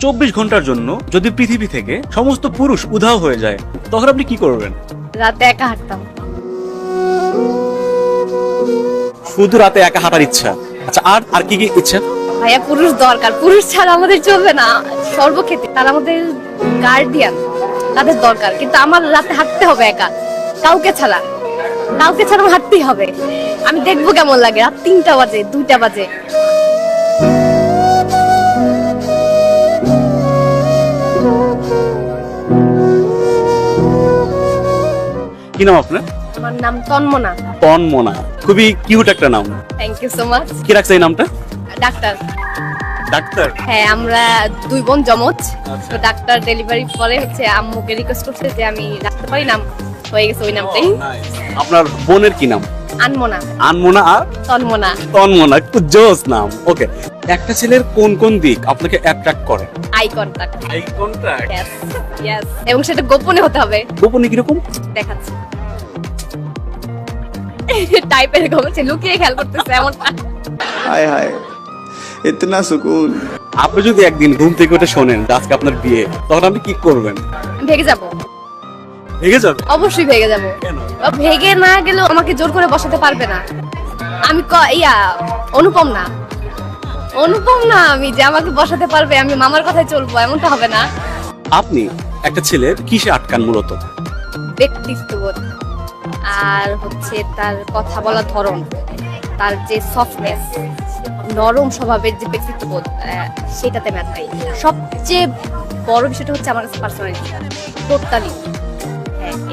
চব্বিশ ঘণ্টার জন্য যদি পৃথিবী থেকে সমস্ত পুরুষ উধাও হয়ে যায় তখন আপনি কি করবেন? রাতে একা হাঁটতাম। শুধু রাতে একা হাঁটার ইচ্ছা। আচ্ছা আর আর কি কি ইচ্ছা? ভাইয়া পুরুষ দরকার। পুরুষ ছাড়া আমাদের চলবে না। সর্বক্ষেত্রে তারা আমাদের গার্ডিয়ান তাদের দরকার। কিন্তু আমার রাতে হাঁটতে হবে একা। কাউকে ছাড়া। কাউকে ছাড়া হাঁটতেই হবে। আমি দেখব কেমন লাগে। রাত তিনটা বাজে দুইটা বাজে। কি নাম আপনার? আমার নাম তন্মনা। তন্মনা। খুবই কিউট একটা নাম। থ্যাংক ইউ সো মাচ কি রাখছে এই নামটা? ডাক্তার। ডাক্তার? হ্যাঁ আমরা দুই বোন জমজ আচ্ছা। তো ডাক্তার ডেলিভারি পরে হচ্ছে আম্মুকে রিকোয়েস্ট করছে যে আমি রাখতে পারি নাম হয়ে গেছে ওই নামটাই। আপনার বোনের কি নাম? আনমোনা। আনমোনা আর? একটু জোস নাম ওকে। একটা ছেলের কোন কোন দিক আপনাকে অ্যাট্রাক্ট করে? Eye contact eye contact yes এবং সেটা গোপনে হতে হবে। গোপনে কি রকম দেখাচ্ছি টাইপের গোপনে লুকিয়ে খেয়াল করতেছে এমন হায় হায় ইতনা সুকুন। আপনি যদি একদিন ঘুম থেকে উঠে শোনেন আজকে আপনার বিয়ে তখন আপনি কি করবেন? ভেগে যাব। ভেঙে যাবে? অবশ্যই ভেগে যাব। কেন? ভেগে না গেলেও আমাকে জোর করে বসাতে পারবে না। আমি ক ইয়া অনুপম না। অনুপম না আমি যে আমাকে বসাতে পারবে আমি মামার কথায় চলবো এমনটা হবে না। আপনি একটা ছেলের কিসে আটকান মূলত? ব্যক্তিত্ববোধ আর হচ্ছে তার কথা বলার ধরন তার যে সফটনেস নরম স্বভাবের যে ব্যক্তিত্ববোধ সেটাতে ম্যাচ খাই সবচেয়ে বড় বিষয়টা হচ্ছে আমার কাছে পার্সোনালিটি টোটালি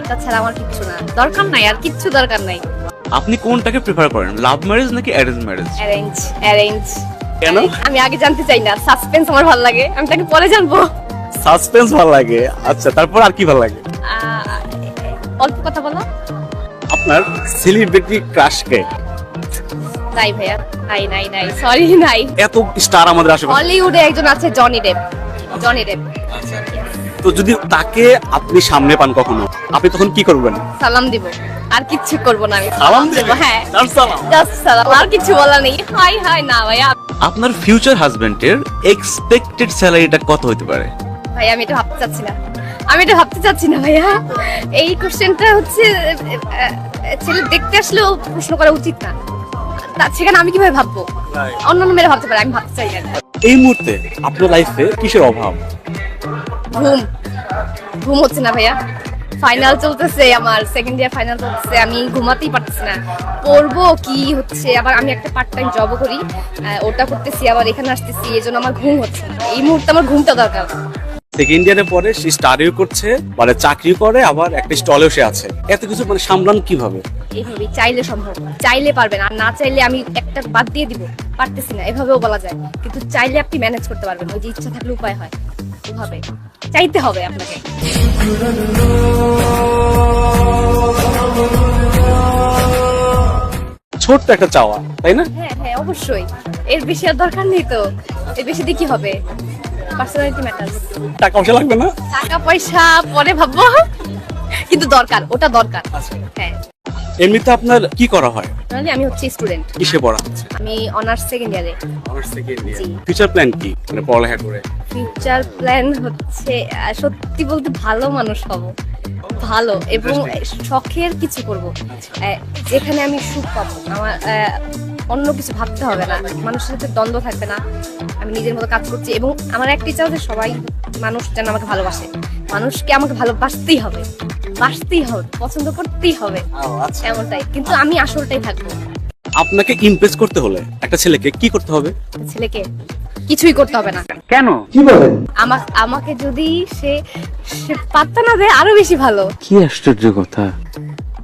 এটা ছাড়া আমার কিচ্ছু না। দরকার নাই আর কিচ্ছু দরকার নাই। আপনি কোনটাকে প্রেফার করেন লাভ ম্যারেজ নাকি অ্যারেঞ্জ ম্যারেজ অ্যারেঞ্জ অ্যারেঞ্জ কেন? আমি আগে জানতে চাই না সাসপেন্স আমার ভালো লাগে। আমি তাকে পরে জানব। সাসপেন্স ভালো লাগে আচ্ছা তারপর আর কি ভালো লাগে? অল্প কথা বলো। আপনার সেলিব্রিটি ক্রাশকে নাই ভাইয়া নাই নাই নাই সরি নাই। এত স্টার আমাদের আশেপাশে। হলিউডে একজন আছে জনি ডেপ জনি ডেপ তো যদি তাকে আপনি সামনে পান কখনো আপনি তখন কি করবেন? সালাম দিব। আর কিচ্ছু করব না আমি। সালাম দেব? হ্যাঁ। সালাম। জাস্ট সালাম। আর কিছু বলা নেই। হাই হাই না ভাইয়া। আপনার ফিউচার হাজবেন্ডের এক্সপেক্টেড স্যালারিটা কত হতে পারে? ভাই আমি এটা ভাবতে চাচ্ছি না। আমি এটা ভাবতে চাচ্ছি না ভাইয়া। এই কোশ্চেনটা হচ্ছে ছেলে দেখতে আসলেও প্রশ্ন করা উচিত না। সেখানে আমি কীভাবে ভাববো? অন্যান্য মেয়েরা ভাবতে পারে আমি ভাবতে চাই না। এই মুহূর্তে আপনার লাইফে কিসের অভাব? ঘুম ঘুম হচ্ছে না ভাইয়া। ফাইনাল চলতেছে আমার সেকেন্ড ইয়ার ফাইনাল চলতেছে আমি ঘুমাতেই পারতেছি না। পড়ব কি হচ্ছে? আবার আমি একটা পার্ট টাইম জবও করি ওটা করতেছি আবার এখানে আসতেছি এই জন্য আমার ঘুম হচ্ছে না। এই মুহূর্তে আমার ঘুমটা দরকার। সেকেন্ড ইয়ারে পরে সে স্টাডিও করছে মানে চাকরি করে আবার একটা স্টলেও সে আছে। এত কিছু মানে সামলান কীভাবে? এইভাবেই চাইলে সম্ভব। চাইলে পারবেন আর না চাইলে আমি একটা বাদ দিয়ে দিব। পারতেছি না এভাবেও বলা যায়। কিন্তু চাইলে আপনি ম্যানেজ করতে পারবেন ওই যে ইচ্ছা থাকলে উপায় হয়। ওভাবে চাইতে হবে আপনাকে। ছোট্ট একটা চাওয়া তাই না? হ্যাঁ হ্যাঁ অবশ্যই। এর বেশি আর দরকার নেই তো। এর বেশি দিয়ে কি হবে? পার্সোনালিটি ম্যাটার টাকা পয়সা লাগবে না? টাকা পয়সা পরে ভাববো। কিন্তু দরকার ওটা দরকার। হ্যাঁ। এমনিতে আপনার কি করা হয়? নাহলে আমি হচ্ছে স্টুডেন্ট কিসে পড়া হচ্ছে? আমি অনার্স সেকেন্ড ইয়ারে অনার্স সেকেন্ড জি। ফিউচার প্ল্যান কি? মানে পড়ালেখা করে। ফিউচার প্ল্যান হচ্ছে আহ, সত্যি বলতে ভালো মানুষ হব। ভালো এবং শখের কিছু করব। আহ, যেখানে আমি সুখ পাবো। আমার আহ, অন্য কিছু ভাবতে হবে না। মানুষের সাথে দ্বন্দ্ব থাকবে না। আমি নিজের মতো কাজ করছি এবং আমার একটা ইচ্ছা আছে সবাই মানুষ যেন আমাকে ভালোবাসে। মানুষকে আমাকে ভালোবাসতেই হবে। বাসতেই হবে পছন্দ করতেই হবে। আচ্ছা। এমনটাই। কিন্তু আমি আসলটাই থাকব। আপনাকে ইমপ্রেস করতে হলে একটা ছেলেকে কি করতে হবে? ছেলেকে কিছুই করতে হবে না। কেন? কি আমা- আমাকে যদি সে সে পাত্তা না দেয় আরও বেশি ভালো। কি আশ্চর্য কথা।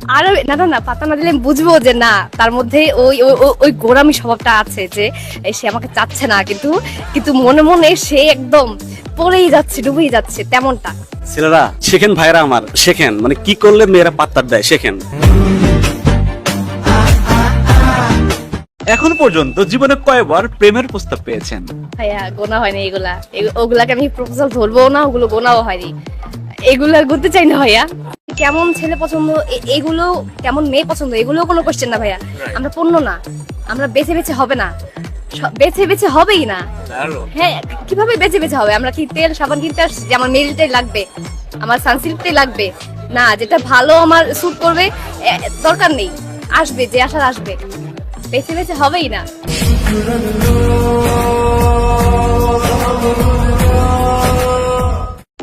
আরও না না না পাত্তা না দিলে আমি বুঝব যে না তার মধ্যে ওই ওই- গোরামি স্বভাবটা আছে যে সে আমাকে চাচ্ছে না কিন্তু কিন্তু মনে মনে সে একদম পড়েই যাচ্ছে ডুবেই যাচ্ছে তেমনটা। ছেলেরা শেখেন ভাইরা আমার শেখেন মানে কি করলে মেয়েরা পাত্তার দেয় শেখেন। এখন পর্যন্ত জীবনে কয়বার প্রেমের প্রস্তাব পেয়েছেন? ভাইয়া গোনা হয়নি এগুলা। ওগুলাকে আমি প্রপোজাল ধরবো না ওগুলো গোনাও হয়নি। এগুলা করতে চাই না ভাইয়া। কেমন ছেলে পছন্দ? এ- এগুলো কেমন মেয়ে পছন্দ? এগুলো কোনো কোশ্চেন না ভাইয়া। আমরা পণ্য না। আমরা বেছে বেছে হবে না। বেছে বেছে হবেই না। হ্যাঁ কীভাবে বেছে বেছে হবে? আমরা কি তেল সাবান কিনতে আসছি? যে আমার মেরিলটাই লাগবে আমার সানসিল্কটাই লাগবে। না যেটা ভালো আমার স্যুট করবে দরকার নেই। আসবে যে আসার আসবে। বেছে বেছে হবেই না।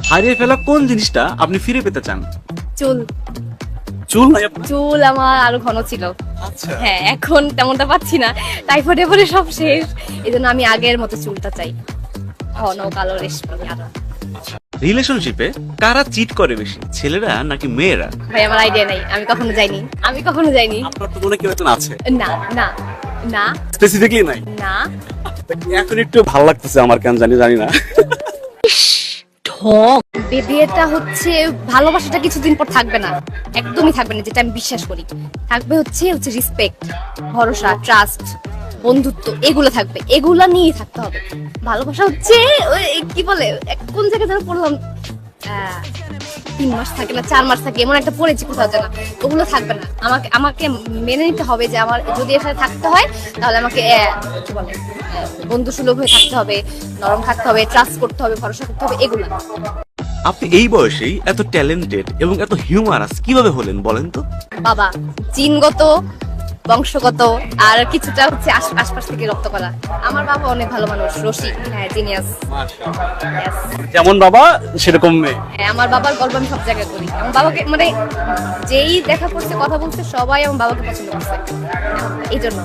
হারিয়ে ফেলা কোন জিনিসটা আপনি ফিরে পেতে চান? চুল। চুল? নাই আপনার চুল আমার আরও ঘন ছিল। আচ্ছা। হ্যাঁ এখন তেমনটা পাচ্ছি না। টাইফয়েডে পরে সব শেষ। এই জন্য আমি আগের মতো চুলটা চাই। ঘন কালো রেশমি আরও। রিলেশনশিপে কারা চিট করে বেশি? ছেলেরা নাকি মেয়েরা? ভাই আমার আইডিয়া নাই। আমি কখনো যাইনি। আমি কখনো যাইনি। আপনার তো মনে হয় কেউ একজন আছে। না না না। স্পেসিফিকলি নাই। না। এখন একটু ভালো লাগতেছে আমার কেন জানি জানি না। বে- বিয়েটা হচ্ছে, ভালোবাসাটা কিছুদিন পর থাকবে না। একদমই থাকবে না, যেটা আমি বিশ্বাস করি। থাকবে হচ্ছে হচ্ছে রেসপেক্ট ভরসা ট্রাস্ট বন্ধুত্ব, এগুলো থাকবে। এগুলা নিয়ে থাকতে হবে। ভালোবাসা হচ্ছে কি বলে কোন জায়গায় যেন পড়লাম তিন মাস থাকে না, চার মাস থাকে, এমন একটা পড়েছি কোথাও যেন। ওগুলো থাকবে না। আমাকে আমাকে মেনে নিতে হবে যে আমার, যদি সাথে থাকতে হয়, তাহলে আমাকে কি বলে বন্ধু সুলভ হয়ে থাকতে হবে, নরম থাকতে হবে ট্রাস্ট করতে হবে, ভরসা করতে হবে, এগুলো। আপনি এই বয়সেই এত ট্যালেন্টেড এবং এত হিউমারাস কীভাবে হলেন বলেন তো? বাবা জিনগত বংশগত আর কিছুটা হচ্ছে আশপাশ থেকে রপ্ত করা আমার বাবা অনেক ভালো মানুষ রসিক হ্যাঁ জিনিয়াস যেমন বাবা সেরকম মেয়ে। হ্যাঁ আমার বাবার গল্প আমি সব জায়গায় করি। আমার বাবাকে মানে যেই দেখা করছে কথা বলছে সবাই আমার বাবাকে পছন্দ করছে। এই জন্য